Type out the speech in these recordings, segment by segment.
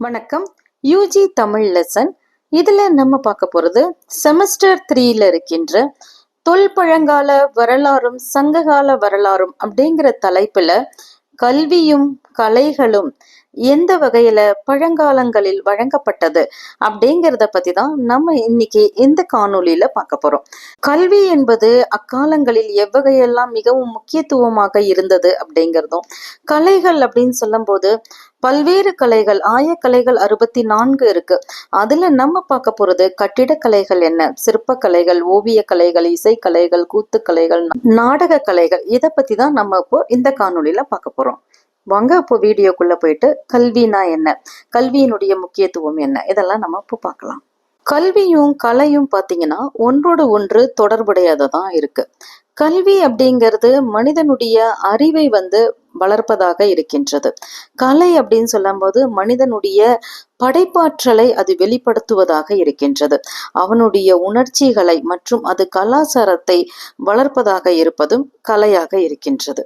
வணக்கம். UG Tamil lesson இதில் நம்ம பார்க்க போகிறது செமஸ்டர் த்ரீல இருக்கின்ற தொல்பழங்கால வரலாறும் சங்ககால வரலாறும் அப்படிங்கிற தலைப்பில் கல்வியும் கலைகளும் எந்த வகையில பழங்காலங்களில் வழங்கப்பட்டது அப்படிங்கிறத பத்தி தான் நம்ம இன்னைக்கு இந்த காணொலியில பார்க்க போறோம். கல்வி என்பது அக்காலங்களில் எவ்வகையெல்லாம் மிகவும் முக்கியத்துவமாக இருந்தது அப்படிங்கிறதும் கலைகள் அப்படின்னு சொல்லும்போது பல்வேறு கலைகள் ஆயக்கலைகள் அறுபத்தி நான்கு இருக்கு. அதுல நம்ம பார்க்க போறது கட்டிடக்கலைகள் என்ன? சிற்பக்கலைகள் ஓவிய கலைகள் இசைக்கலைகள் கூத்துக்கலைகள் நாடக கலைகள் இதை பத்தி தான் நம்ம இப்போ இந்த காணொலியில பார்க்க போறோம். வாங்க அப்போ வீடியோக்குள்ள போயிட்டு கல்வினா என்ன? கல்வியினுடைய முக்கியத்துவம் என்ன? இதெல்லாம் நம்ம இப்போ பார்க்கலாம். கல்வியும் கலையும் பார்த்தீங்கன்னா ஒன்றோடு ஒன்று தொடர்புடையதான் இருக்கு. கல்வி அப்படிங்கிறது மனிதனுடைய அறிவை வந்து வளர்ப்பதாக இருக்கின்றது. கலை அப்படின்னு சொல்லும்போது மனிதனுடைய படைப்பாற்றலை அது வெளிப்படுத்துவதாக இருக்கின்றது. அவனுடைய உணர்ச்சிகளை மற்றும் அது கலாச்சாரத்தை வளர்ப்பதாக இருப்பதும் கலையாக இருக்கின்றது.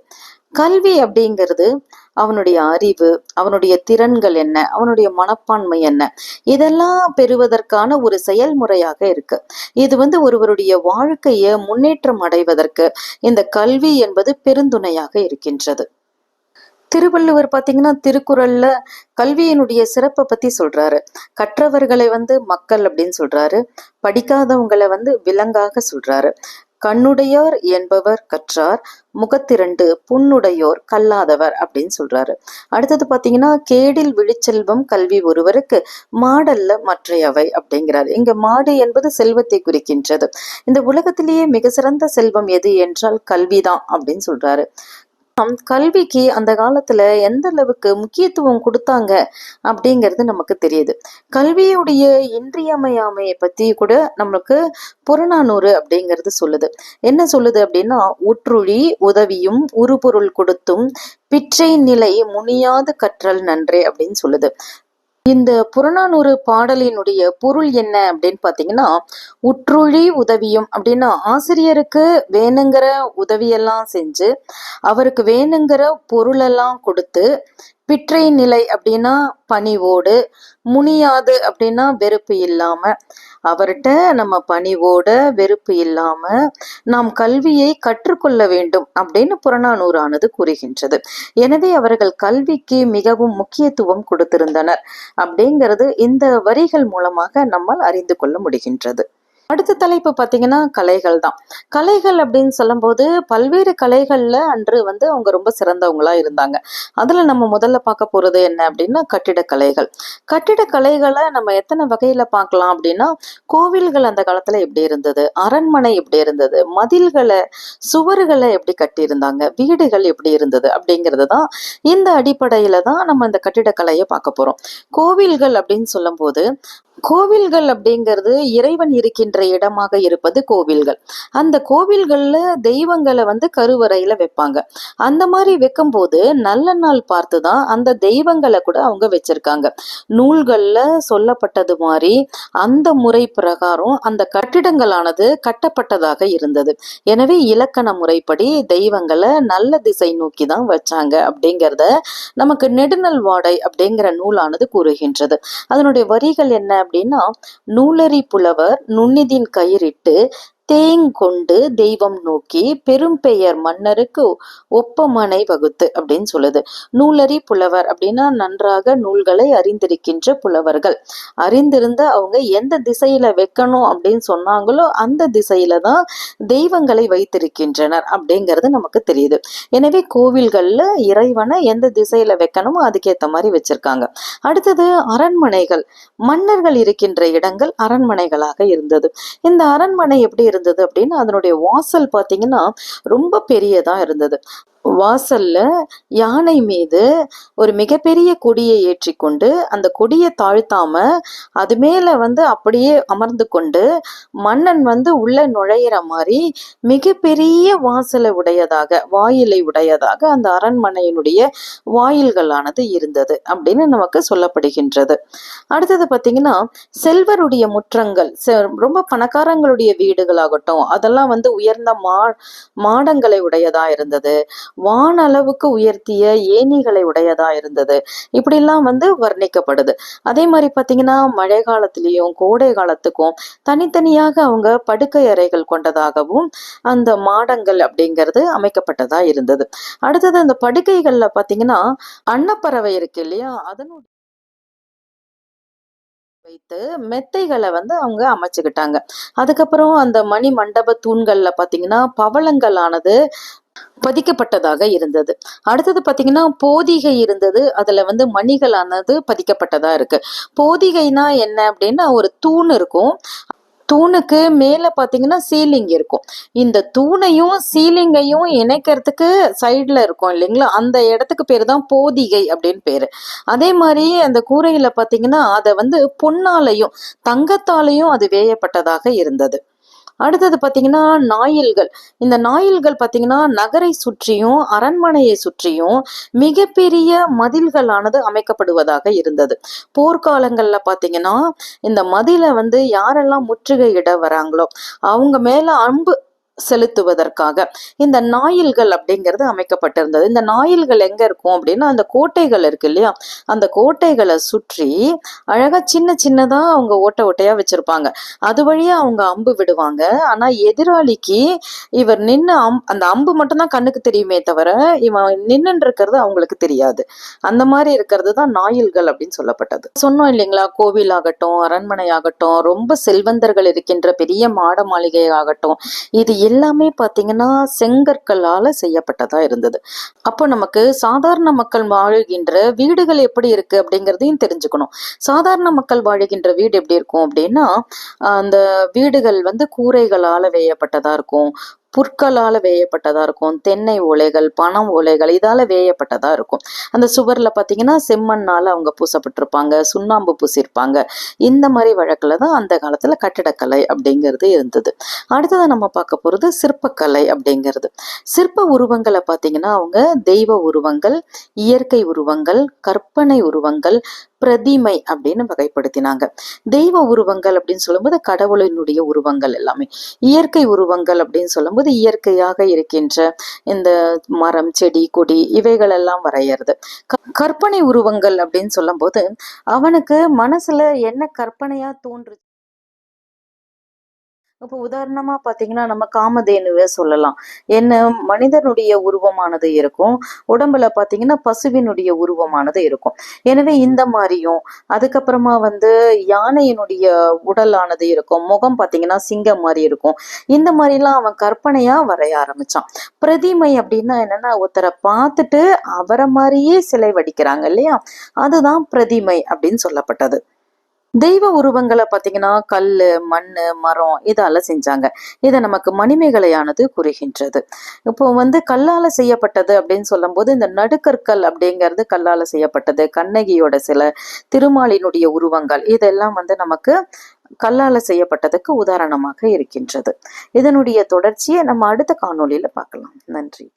கல்வி அப்படிங்கிறது அவனுடைய அறிவு அவனுடைய திறன்கள் என்ன அவனுடைய மனப்பான்மை என்ன? இதெல்லாம் பெறுவதற்கான ஒரு செயல்முறையாக இருக்கு. இது வந்து ஒருவருடைய வாழ்க்கையை முன்னேற்றம் அடைவதற்கு இந்த கல்வி என்பது பெருந்துணையாக இருக்கின்றது. திருவள்ளுவர் பார்த்தீங்கன்னா திருக்குறள்ல கல்வியினுடைய சிறப்பை பத்தி சொல்றாரு. கற்றவர்களை வந்து மக்கள் அப்படின்னு சொல்றாரு. படிக்காதவங்களை வந்து விலங்காக சொல்றாரு. கண்ணுடையோர் என்பவர் கற்றார் முகத்திரண்டு புண்ணுடையோர் கல்லாதவர் அப்படின்னு சொல்றாரு. அடுத்தது பாத்தீங்கன்னா கேடில் விழிச்செல்வம் கல்வி ஒருவருக்கு மாடல்ல மற்றையவை அப்படிங்கிறாரு. இங்க மாடு என்பது செல்வத்தை குறிக்கின்றது. இந்த உலகத்திலேயே மிக சிறந்த செல்வம் எது என்றால் கல்விதான் அப்படின்னு சொல்றாரு. கல்விக்கு அந்த காலத்துல எந்த அளவுக்கு முக்கியத்துவம் கொடுத்தாங்க அப்படிங்கிறது நமக்கு தெரியுது. கல்வியுடைய இன்றியமையாமையை பத்தி கூட நம்மளுக்கு புறநானூறு அப்படிங்கிறது சொல்லுது. என்ன சொல்லுது அப்படின்னா உற்றுழி உதவியும் உருபொருள் கொடுத்தும் பிற்றை நிலை முனியாது கற்றல் நன்றே அப்படின்னு சொல்லுது. இந்த புறநானூறு பாடலினுடைய பொருள் என்ன அப்படின்னு பார்த்தீங்கன்னா உற்றுழி உதவியும் அப்படின்னா ஆசிரியருக்கு வேணுங்கிற உதவியெல்லாம் செஞ்சு அவருக்கு வேணுங்கிற பொருளெல்லாம் கொடுத்து பிற்றை நிலை அப்படின்னா பணிவோடு முனியாது அப்படின்னா வெறுப்பு இல்லாம. அவர்கிட்ட நம்ம பணிவோட வெறுப்பு இல்லாம நாம் கல்வியை கற்றுக்கொள்ள வேண்டும் அப்படின்னு புறநானூறானது கூறுகின்றது. எனவே அவர்கள் கல்விக்கு மிகவும் முக்கியத்துவம் கொடுத்திருந்தனர் அப்படிங்கிறது இந்த வரிகள் மூலமாக நம்மால் அறிந்து கொள்ள முடிகின்றது. அடுத்த தலைப்பு பார்த்தீங்கன்னா கலைகள் தான். கலைகள் அப்படின்னு சொல்லும்போது பல்வேறு கலைகளில் அன்று வந்து அவங்க ரொம்ப சிறந்தவங்களா இருந்தாங்க. அதில் நம்ம முதல்ல பார்க்க போகிறது என்ன அப்படின்னா கட்டிடக்கலைகள் கட்டிடக்கலைகளை நம்ம எத்தனை வகையில் பார்க்கலாம் அப்படின்னா கோவில்கள் அந்த காலத்தில் எப்படி இருந்தது அரண்மனை எப்படி இருந்தது மதில்களை சுவர்களை எப்படி கட்டியிருந்தாங்க வீடுகள் எப்படி இருந்தது அப்படிங்கிறது தான் இந்த அடிப்படையில் தான் நம்ம இந்த கட்டிடக்கலையை பார்க்க போகிறோம் கோவில்கள் அப்படின்னு சொல்லும்போது கோவில்கள் அப்படிங்கிறது இறைவன் இருக்கின்ற இடமாக இருப்பது கோவில்கள். அந்த கோவில்கள்ல தெய்வங்களை வந்து கருவறையில வைப்பாங்க. அந்த மாதிரி வைக்கும்போது நல்ல நாள் பார்த்து தான் அந்த தெய்வங்களை கூட அவங்க வச்சிருக்காங்க. நூல்கள்ல சொல்லப்பட்டது மாதிரி அந்த முறை பிரகாரம் அந்த கட்டிடங்களானது கட்டப்பட்டதாக இருந்தது. எனவே இலக்கண முறைப்படி தெய்வங்களை நல்ல திசை நோக்கி தான் வச்சாங்க அப்படிங்கிறத நமக்கு நெடுநல் வாடை அப்படிங்கிற நூலானது கூறுகின்றது. அதனுடைய வரிகள் என்ன அப்படின்னா நூலரி புலவர் நுண்ணிதின் கயிறிட்டு தேங்கொண்டு தெய்வம் நோக்கி பெரும்பெயர் மன்னருக்கு ஒப்பமனை வகுத்து அப்படின்னு சொல்லுது. நூலரி புலவர் அப்படின்னா நன்றாக நூல்களை அறிந்திருக்கின்ற புலவர்கள். அறிந்திருந்த அவங்க எந்த திசையில வைக்கணும் அப்படின்னு சொன்னாங்களோ அந்த திசையில தான் தெய்வங்களை வைத்திருக்கின்றனர் அப்படிங்கிறது நமக்கு தெரியுது. எனவே கோவில்கள்ல இறைவனை எந்த திசையில வைக்கணுமோ அதுக்கேற்ற மாதிரி வச்சிருக்காங்க. அடுத்தது அரண்மனைகள். மன்னர்கள் இருக்கின்ற இடங்கள் அரண்மனைகளாக இருந்தது. இந்த அரண்மனை எப்படி இருந்தது அப்படின்னு அதனுடைய வாசல் பார்த்தீங்கன்னா ரொம்ப பெரியதா இருந்தது. வாசல்ல யானை மீது ஒரு மிகப்பெரிய கொடியை ஏற்றி கொண்டு அந்த கொடியை தாழ்த்தாம அது மேல வந்து அப்படியே அமர்ந்து கொண்டு மன்னன் வந்து உள்ள நுழையிற மாதிரி மிகப்பெரிய வாசலை உடையதாக வாயிலை உடையதாக அந்த அரண்மனையினுடைய வாயில்களானது இருந்தது அப்படின்னு நமக்கு சொல்லப்படுகின்றது. அடுத்தது பார்த்தீங்கன்னா செல்வருடைய முற்றங்கள் ரொம்ப பணக்காரங்களுடைய வீடுகளாகட்டும் அதெல்லாம் வந்து உயர்ந்த மா மாடங்களை உடையதா இருந்தது. வானளவுக்கு உயர்த்திய ஏணிகளை உடையதா இருந்தது. இப்படிலாம் வந்து வர்ணிக்கப்படுது. அதே மாதிரி பார்த்தீங்கன்னா மழை காலத்திலையும் கோடை காலத்துக்கும் தனித்தனியாக அவங்க படுக்கை அறைகள் கொண்டதாகவும் அந்த மாடங்கள் அப்படிங்கிறது அமைக்கப்பட்டதா இருந்தது. அடுத்தது அந்த படுக்கைகள்ல பார்த்தீங்கன்னா அன்னப்பறவை இருக்கு இல்லையா? அதனுடைய வைத்து மெத்தைகளை வந்து அவங்க அமைச்சுக்கிட்டாங்க. அதுக்கப்புறம் அந்த மணி மண்டப தூண்கள்ல பாத்தீங்கன்னா பவளங்களானது பதிக்கப்பட்டதாக இருந்தது. அடுத்தது பாத்தீங்கன்னா போதிகை இருந்தது. அதுல வந்து மணிகளானது பதிக்கப்பட்டதா இருக்கு. போதிகைனா என்ன அப்படின்னா ஒரு தூண் இருக்கும். தூணுக்கு மேல பாத்தீங்கன்னா சீலிங் இருக்கும். இந்த தூணையும் சீலிங்கையும் இணைக்கிறதுக்கு சைடுல இருக்கும் இல்லைங்களா? அந்த இடத்துக்கு பேர் தான் போதிகை அப்படின்னு பேரு. அதே மாதிரி அந்த கூரையில பாத்தீங்கன்னா அதை வந்து பொன்னாலையும் தங்கத்தாலையும் அது வேயப்பட்டதாக இருந்தது. அடுத்தது பார்த்தீங்கன்னா நாயில்கள். இந்த நாயில்கள் பார்த்தீங்கன்னா நகரை சுற்றியும் அரண்மனையை சுற்றியும் மிகப்பெரிய மதில்களானது அமைக்கப்படுவதாக இருந்தது. போர்க்காலங்களில் பார்த்தீங்கன்னா இந்த மதிலை வந்து யாரெல்லாம் முற்றுகையிட வராங்களோ அவங்க மேல அம்பு செலுத்துவதற்காக. இந்த நாயில்கள் அப்படிங்கிறது அமைக்கப்பட்டிருந்தது. இந்த நாயில்கள் எங்க இருக்கும் அப்படின்னா அந்த கோட்டைகள் இருக்கு இல்லையா? அந்த கோட்டைகளை சுற்றி அழகா சின்ன சின்னதா அவங்க ஓட்ட ஓட்டையா வச்சிருப்பாங்க. அது வழியா அவங்க அம்பு விடுவாங்க. ஆனா எதிராளிக்கு இவர் நின்று அம் அந்த அம்பு மட்டும்தான் கண்ணுக்கு தெரியுமே தவிர இவன் நின்று இருக்கிறது அவங்களுக்கு தெரியாது. அந்த மாதிரி இருக்கிறது தான் நாயில்கள் அப்படின்னு சொல்லப்பட்டது. சொன்னோம் இல்லைங்களா? கோவில் ஆகட்டும் அரண்மனை ஆகட்டும் ரொம்ப செல்வந்தர்கள் இருக்கின்ற பெரிய மாட மாளிகை ஆகட்டும் இது எல்லாமே பார்த்தீங்கன்னா செங்கற்களால் செய்யப்பட்டதா இருந்தது. அப்போ நமக்கு சாதாரண மக்கள் வாழ்கின்ற வீடுகள் எப்படி இருக்கு அப்படிங்கிறதையும் தெரிஞ்சுக்கணும். சாதாரண மக்கள் வாழ்கின்ற வீடு எப்படி இருக்கும் அப்படின்னா அந்த வீடுகள் வந்து கூரைகளால் வேயப்பட்டதாக இருக்கும். புற்களால் வேயப்பட்டதாக இருக்கும். தென்னை ஓலைகள் பணம் ஓலைகள் இதால வேயப்பட்டதாக இருக்கும். அந்த சுவர்ல பார்த்தீங்கன்னா செம்மண்ணால் அவங்க பூசப்பட்டிருப்பாங்க சுண்ணாம்பு பூசியிருப்பாங்க இந்த மாதிரி வழக்கில் தான் அந்த காலத்துல கட்டிடக்கலை அப்படிங்கிறது இருந்தது. அடுத்ததை நம்ம பார்க்க போறது சிற்பக்கலை அப்படிங்கிறது. சிற்ப உருவங்களை பார்த்தீங்கன்னா அவங்க தெய்வ உருவங்கள் இயற்கை உருவங்கள் கற்பனை உருவங்கள் பிரதிமை அப்படின்னு வகைப்படுத்தினாங்க. தெய்வ உருவங்கள் அப்படின்னு சொல்லும்போது கடவுளினுடைய உருவங்கள் எல்லாமே. இயற்கை உருவங்கள் அப்படின்னு சொல்லும்போது இயற்கையாக இருக்கின்ற இந்த மரம் செடி கொடி இவைகள் எல்லாம் வரையறது. க- கற்பனை உருவங்கள் அப்படின்னு சொல்லும்போது அவனுக்கு மனசுல என்ன கற்பனையா தோன்று இப்போ உதாரணமா பாத்தீங்கன்னா நம்ம காமதேனுவே சொல்லலாம். என்ன? மனிதனுடைய உருவமானது இருக்கும். உடம்புல பாத்தீங்கன்னா பசுவினுடைய உருவமானது இருக்கும். எனவே இந்த மாதிரியும் அதுக்கப்புறமா வந்து யானையினுடைய உடலானது இருக்கும். முகம் பாத்தீங்கன்னா சிங்கம் மாதிரி இருக்கும். இந்த மாதிரிலாம் அவன் கற்பனையா வரைய ஆரம்பிச்சான். பிரதிமை அப்படின்னா என்னன்னா ஒருத்தரை பார்த்துட்டு அவரை மாதிரியே சிலை வடிக்கிறாங்க இல்லையா? அதுதான் பிரதிமை அப்படின்னு சொல்லப்பட்டது. தெய்வ உருவங்களை பார்த்தீங்கன்னா கல் மண் மரம் இதால செஞ்சாங்க. இதை நமக்கு மணிமேகலையானது கூறுகின்றது. இப்போ வந்து கல்லால செய்யப்பட்டது அப்படின்னு சொல்லும்போது இந்த நடுக்கற்கள் அப்படிங்கிறது கல்லால செய்யப்பட்டது. கண்ணகியோட சில திருமாலினுடைய உருவங்கள் இதெல்லாம் வந்து நமக்கு கல்லால செய்யப்பட்டதுக்கு உதாரணமாக இருக்கின்றது. இதனுடைய தொடர்ச்சியை நம்ம அடுத்த காணொளியில பார்க்கலாம். நன்றி.